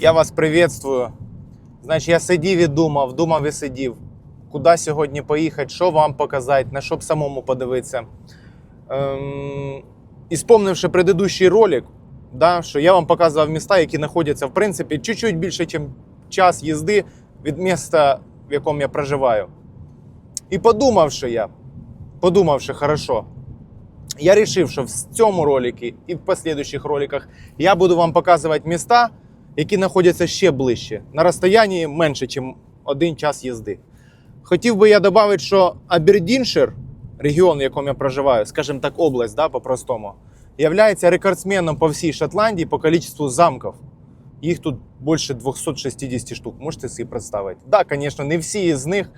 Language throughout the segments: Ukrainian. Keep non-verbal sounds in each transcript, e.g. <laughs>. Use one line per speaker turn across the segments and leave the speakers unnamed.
Я вас приветствую. Значить, я сидів і думав, думав і сидів, куди сьогодні поїхати, що вам показати, на що б самому подивитися. Ем, і спомнивши предыдущий ролик, да, що я вам показував міста, які знаходяться, в принципі, чуть-чуть більше, ніж час їзди від міста, в якому я проживаю. І подумавши я, подумавши хорошо, я вирішив, що в цьому роликі і в послідуючих роликах я буду вам показувати міста, які знаходяться ще ближче, на розстоянні менше, ніж один час їзди. Хотів би я додати, що Абердіншир, регіон, в якому я проживаю, скажімо так, область, да, по-простому, являється рекордсменом по всій Шотландії по кількості замків. Їх тут більше 260 штук. Можете собі представити? Так, да, звісно, не всі з них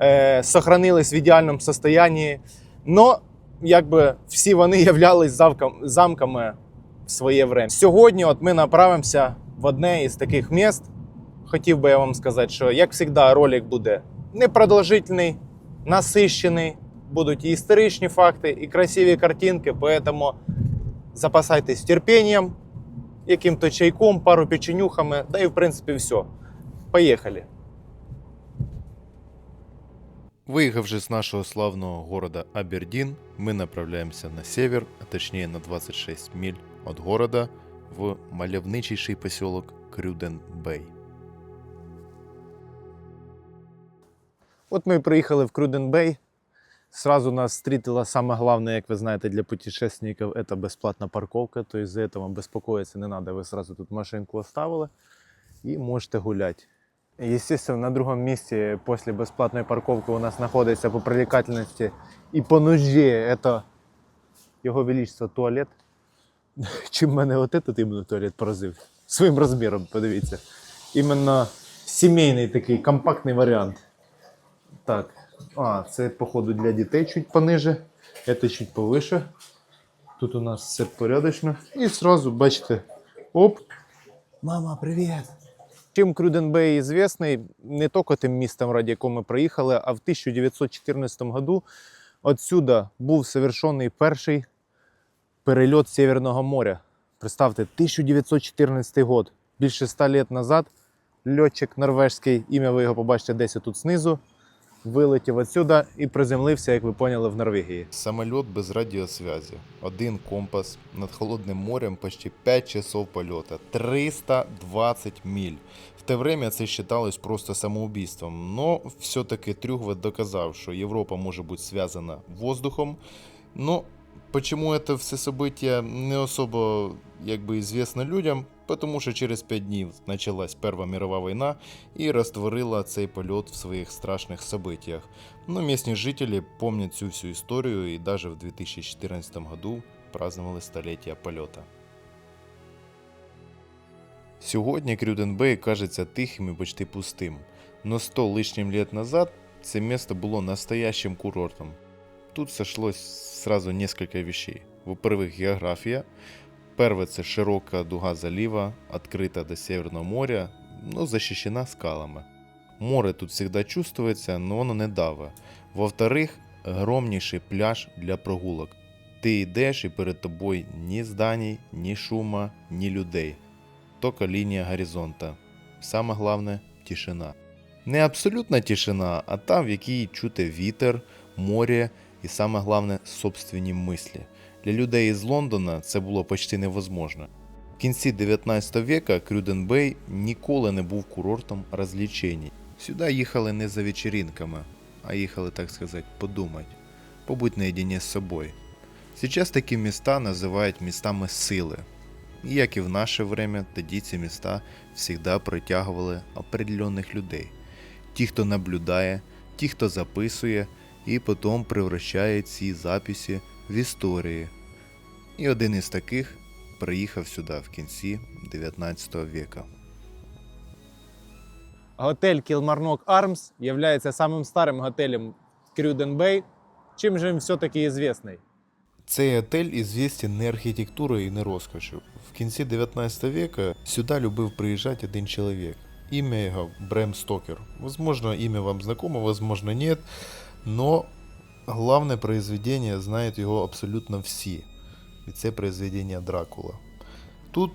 е, сохранились в ідеальному стані, але якби всі вони <laughs> являлись замками в своє время. Сьогодні от ми направимося в одне із таких міст. Хотів би я вам сказати, що, як завжди, ролик буде непродовжительний, насищений, будуть і історичні факти, і красиві картинки, поэтому запасайтесь терпінням, яким-то чайком, пару печенюхами, да і в принципі все. Поїхали.
Выехавши с нашего славного города Абердин, мы направляемся на север, а точнее на 26 миль от города в малевничейший поселок Крюден-Бэй.
От ми приїхали в Круденбей. Сразу нас встретила саме головне, як ви знаєте, для путешественників це безплатна парковка. Тобто за этого беспокоиться не треба. Ви сразу тут машинку оставили і можете гуляти. Естественно, на другому місці після безплатної парковки у нас знаходиться по привлекательності і по нужді це його величество туалет. <laughs> Чим мене от этот іменно туалет поразив? Своїм розміром, подивіться. Іменно сімейний такий компактний варіант. Так, а, це, походу, для дітей чуть пониже, це чуть повише. Тут у нас все порядочно. І сразу, бачите, оп. Мама, привіт! Чим Крюденбей известний не тільки тим містом, ради якого ми приїхали, а в 1914 году отсюда був совершений перший перельот Северного моря. Представте, 1914 год. Більше 100 років назад льотчик норвежський, ім'я ви його побачите десь тут знизу, вилетів отсюда і приземлився, як ви поняли, в Норвегії.
Самолет без радиосвязи, один компас, над холодным морем почти 5 часов полета, 320 миль. В те время це считалось просто самоубийством, но все-таки Трюгвет доказав, що Європа може бути зв'язана воздухом. Но почему это все события не особо як бы известно людям? Потому що через 5 днів началась Перша мирова війна і розтворила цей польот в своїх страшних событиях. Но местные жители помнят всю всю историю и даже в 2014 году праздновали століття польота. Сьогодні Крюденбей кажеться тихим і почти пустим, но 100 лишнім лет назад це місто було настоящим курортом. Тут сошлось сразу несколько вещей. Во-первых, географія. Перше це широка дуга залива, відкрита до Северного моря, но защищена скалами. Море тут всегда чувствуется, но воно не даве. Во-вторых, огромніший пляж для прогулок. Ти йдеш і перед тобою ні зданій, ні шума, ні людей. Тока лінія горизонта. Саме головне тишина. Не абсолютна тишина, а та, в якій чути вітер, море і саме головне собственні мислі. Для людей із Лондона це було почти невозможно. В кінці 19 века Крюденбей ніколи не був курортом розлічень. Сюди їхали не за вечеринками, а їхали, так сказати, подумати, побудь наедине з собою. Сейчас такі міста називають містами сили. І як і в наше время, тоді ці міста завжди притягували определенних людей. Ті, хто наблюдає, ті, хто записує, і потім превращає ці записи в історії. І один із таких приїхав сюди в кінці 19 века.
Готель Кілмарнок Армс є самим старим готелем Крюденбей. Чим же він все-таки известний?
Цей отель известен не архітектурою і не розкошю. В кінці 19 века сюди любив приїжджати один чоловік. Ім'я його Брем Стокер. Возможно, ім'я вам знакомо, возможно, нет, но главное произведение знают його абсолютно всі. І це произведення Дракула. Тут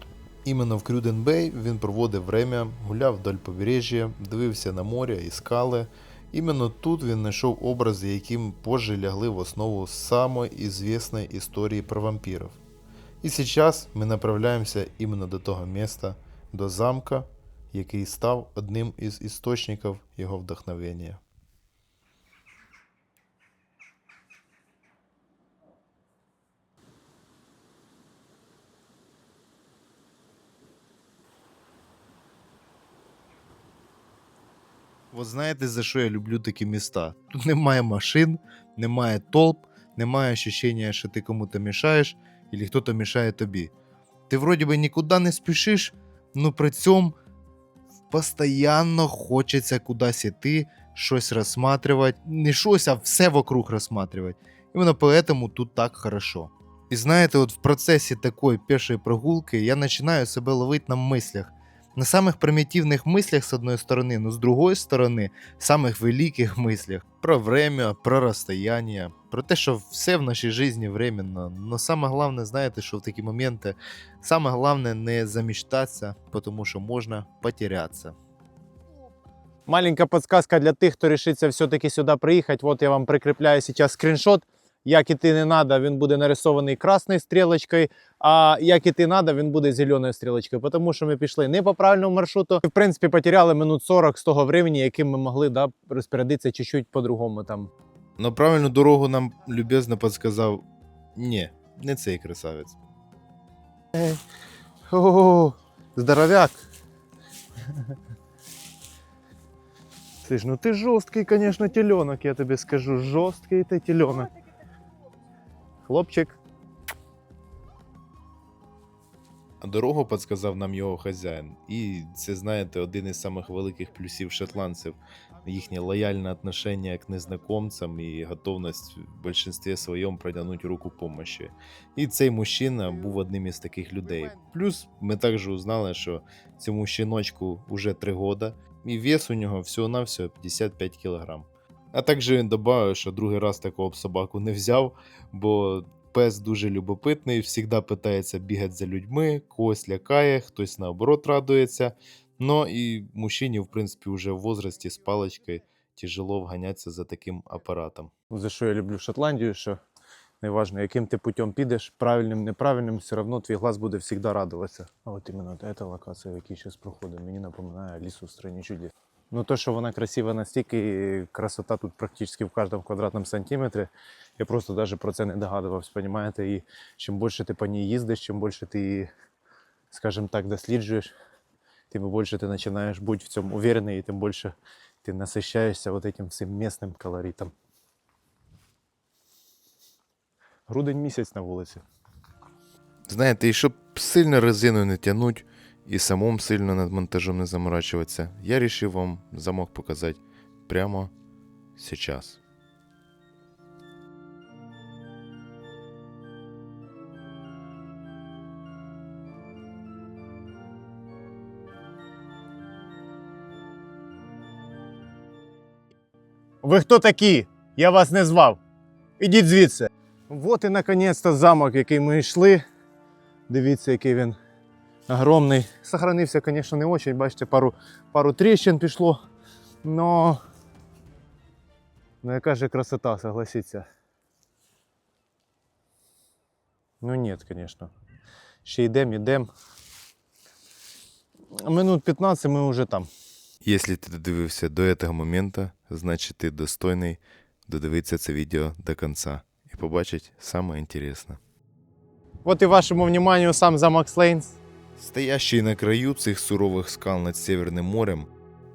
Іменно в Крюденбей він проводив время, гуляв вдоль побережжя, дивився на море і скали. Іменно тут він знайшов образи, яким позже лягли в основу самої известної історії про вампірів. І зараз ми направляємося іменно до того міста, до замка, який став одним із істочників його вдохновення. От знаєте, за що я люблю такі міста? Тут немає машин, немає толп, немає ощущення, що ти кому-то мішаєш, або хтось мішає тобі. Ти вроді би нікуди не спішиш, але при цьому постійно хочеться кудись іти, щось розсматривати. Не щось, а все вокруг розсматривати. Іменно поэтому тут так хорошо. І знаєте, от в процесі такої пішої прогулки я починаю себе ловити на мислях. На самих примітивних мислях, з одної сторони, но з другої сторони, самих великих мислях про время, про розстояння, про те, що все в нашій житті временно. Но саме головне, знаєте, що в такі моменти саме головне не заміштатися, тому що можна потерятися.
Маленькая подсказка для тих, хто рішиться все-таки сюди приїхати. От я вам прикріпляю зараз скріншот. Як іти не треба, він буде нарисований красною стрілочкою, а як іти треба, він буде зеленою стрілочкою, тому що ми пішли не по правильному маршруту. В принципі, потеряли минут 40 з того времени, яким ми могли да, розпорядитися чуть-чуть по-другому там.
Но правильну дорогу нам любезно підсказав ні, не цей красавець.
О, здоровяк. Слышь, ну ты жесткий, конечно, теленок, я тебе скажу. Жесткий ты теленок. Хлопчик.
Дорогу підсказав нам його хазяїн. І це, знаєте, один із самих великих плюсів шотландців. Їхнє лояльне отношення к незнакомцям і готовність в більшинстві своєму протягнути руку помощі. І цей мужчина був одним із таких людей. Плюс ми також узнали, що цьому щіночку вже 3 года, і вес у нього всього-навсього 55 кг. А також він додав, що другий раз такого б собаку не взяв, бо пес дуже любопитний, завжди питається бігати за людьми, когось лякає, хтось наоборот радується. Ну і мужчині, в принципі, вже в возрасті з паличкою тяжело вганятися за таким апаратом.
За що я люблю Шотландію, що неважно, яким ти путем підеш, правильним, неправильним, все одно твій глаз буде завжди радуватися. А от іменно ця локація, в якій зараз проходимо, мені напоминає лісу в страні чудес. Ну, то, що вона красива настільки, красота тут практично в кожному квадратному сантиметрі. Я просто навіть про це не догадувався, розумієте? І чим більше ти по ній їздиш, чим більше ти скажімо так, досліджуєш, тим більше ти починаєш бути в цьому уверений, і тим більше ти насищаєшся вот этим всім місним колоритом. Грудень місяць на вулиці.
Знаєте, і щоб сильно резину не тягнуть і самому сильно над монтажом не заморачуватися, я вирішив вам замок показати прямо зараз.
Ви хто такі? Я вас не звав. Ідіть звідси. От і наконець-то замок, який ми йшли. Дивіться, який він огромний. Сохранився, звісно, не дуже. Бачите, пару, пару тріщин пішло. Но... Ну, яка же красота, согласіться. Ну ні, звісно. Ще йдемо, йдемо. Минут 15 ми вже там.
Якщо ти додивився до цього моменту, значить ти достойний додивитися це відео до кінця і побачить саме інтересне.
От і вашому вниманию сам замок Слейнс.
Стоящий на краю цих сурових скал над Северним морем,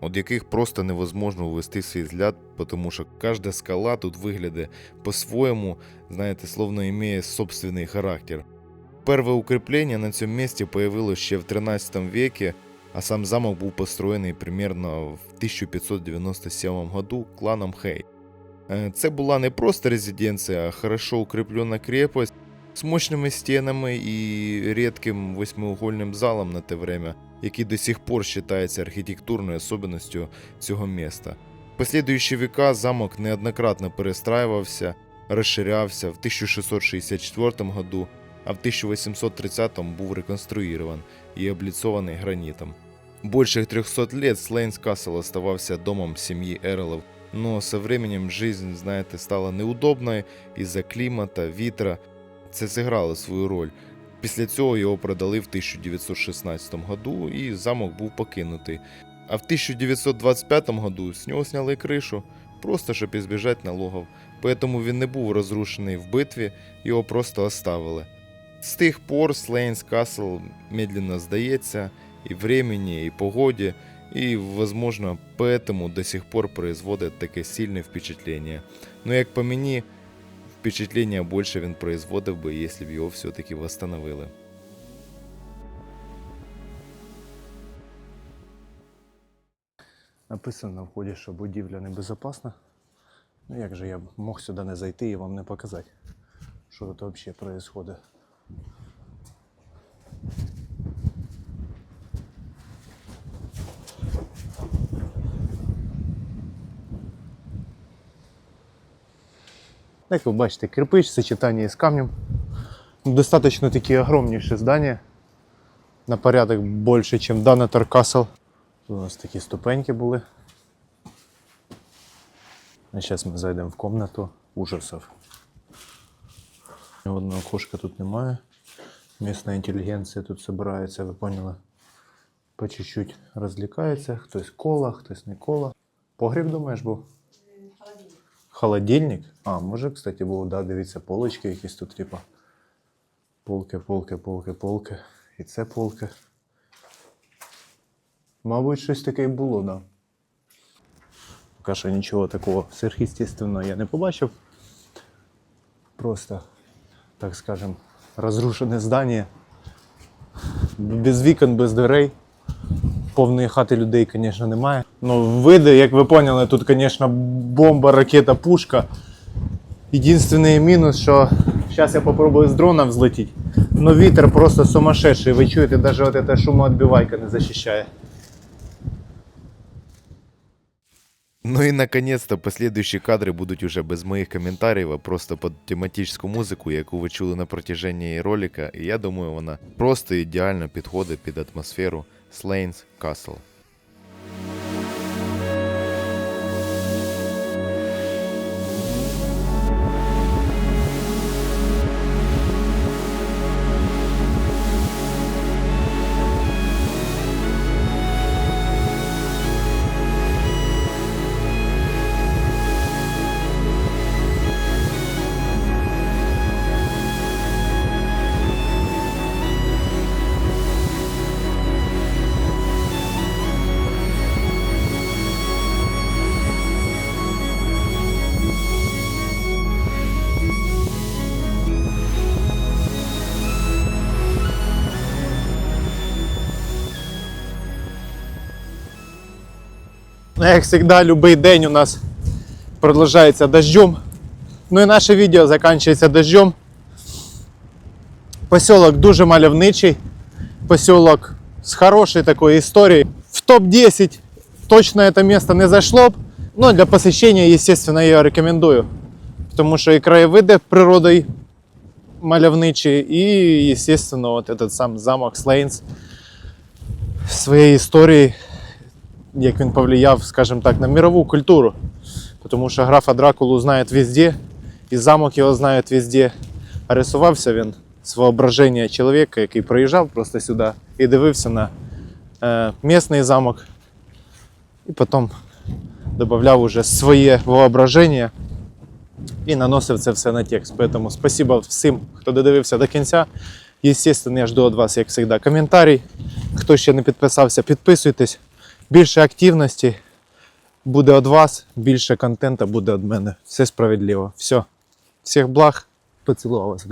від яких просто невозможно увести свій взгляд, тому що кожна скала тут виглядає по-своєму, знаєте, словно имеє собственний характер. Перше укріплення на цьому місці появилось ще в 13 веке, а сам замок був построєний примерно в 1597 году кланом Хей. Е, Це була не просто резиденція, а хорошо укріплена крепость з мощними стінами і рідким восьмиугольним залом на те время, який до сих пор вважається архітектурною особливістю цього міста. В послідуючі віка замок неоднократно перестраювався, розширявся в 1664 году. а в 1830-му був реконструїрован і обліцований гранітом. Больше 300 лет Слейнс Касл оставався домом семьи Эрлов, но со временем жизнь, знаєте, стала неудобною із-за клімата, вітра. Це зіграло свою роль. Після цього його продали в 1916 году і замок був покинутий. А в 1925 году з нього сняли кришу, просто щоб ізбіжати налогів. Поэтому він не був розрушений в битві, його просто оставили. З тих пор Слейнс Касл медленно здається і времени, і погоді, і, возможно, поэтому до сих пор производить таке сильне впечатлення. Но як по мені, впечатлення більше він производив би, якщо б його все-таки восстановили.
Написано на вході, що будівля небезпечна. Ну як же я мог сюди не зайти і вам не показати, що тут взагалі відбувається. Як ви бачите, кирпич, сочетання з камнем. Достаточно такі огромніші здання. На порядок більше, ніж Данатор Касл. Тут у нас такі ступеньки були. А зараз ми зайдемо в комнату ужасів. Ні Одного окошка тут немає. Місна інтелігенція тут збирається, ви поняли? По чуть-чуть розлікається. Хтось кола, хтось не кола. Погріб, думаєш, був? Холодильник? А, може, кстати, був, да, дивіться, полочки якісь тут, типа. Полки, полки, полки, полки. І це полки. Мабуть, щось таке і було, да. Поки що нічого такого сверхъестественного я не побачив. Просто, так скажем, розрушене здання. Без вікон, без дверей. Повної хати людей, звісно, немає. Ну, види, як ви поняли, тут, звісно, бомба, ракета, пушка. Єдиний мінус, що зараз я попробую з дрона взлетіти. Но вітер просто сумасшедший. Ви чуєте, навіть от эта шумоотбивайка не захищає.
Ну и наконец-то последующие кадри будуть уже без моїх коментарів, а просто під тематичну музику, яку ви чули на протяженні ролика. І я думаю, вона просто ідеально підходить під атмосферу Slane's Castle.
Як завжди, любий день у нас продовжується дождем. Ну і наше відео закінчується дождем. Поселок дуже мальовничий. Поселок з хорошою такою історією. В топ-10 точно це місто не зайшло б. Но для посещения, естественно, я його рекомендую. Тому що і краєвиди природою мальовничі, і, естественно, вот этот сам замок Слейнс своєю історією Як він повлияв, скажімо так, на мирову культуру. Тому що графа Дракулу знають везде, і замок його знають везде. А рисувався він з воображення чоловіка, який приїжджав просто сюди і дивився на е, місний замок. І потім додавав уже своє воображення і наносив це все на текст. Тому спасибо всім, хто додивився до кінця. Естественно, я жду від вас, як завжди, коментарі. Хто ще не підписався, підписуйтесь більше активності буде від вас, більше контенту буде від мене. Все справедливо. Все. Всіх благ. Поцілував вас.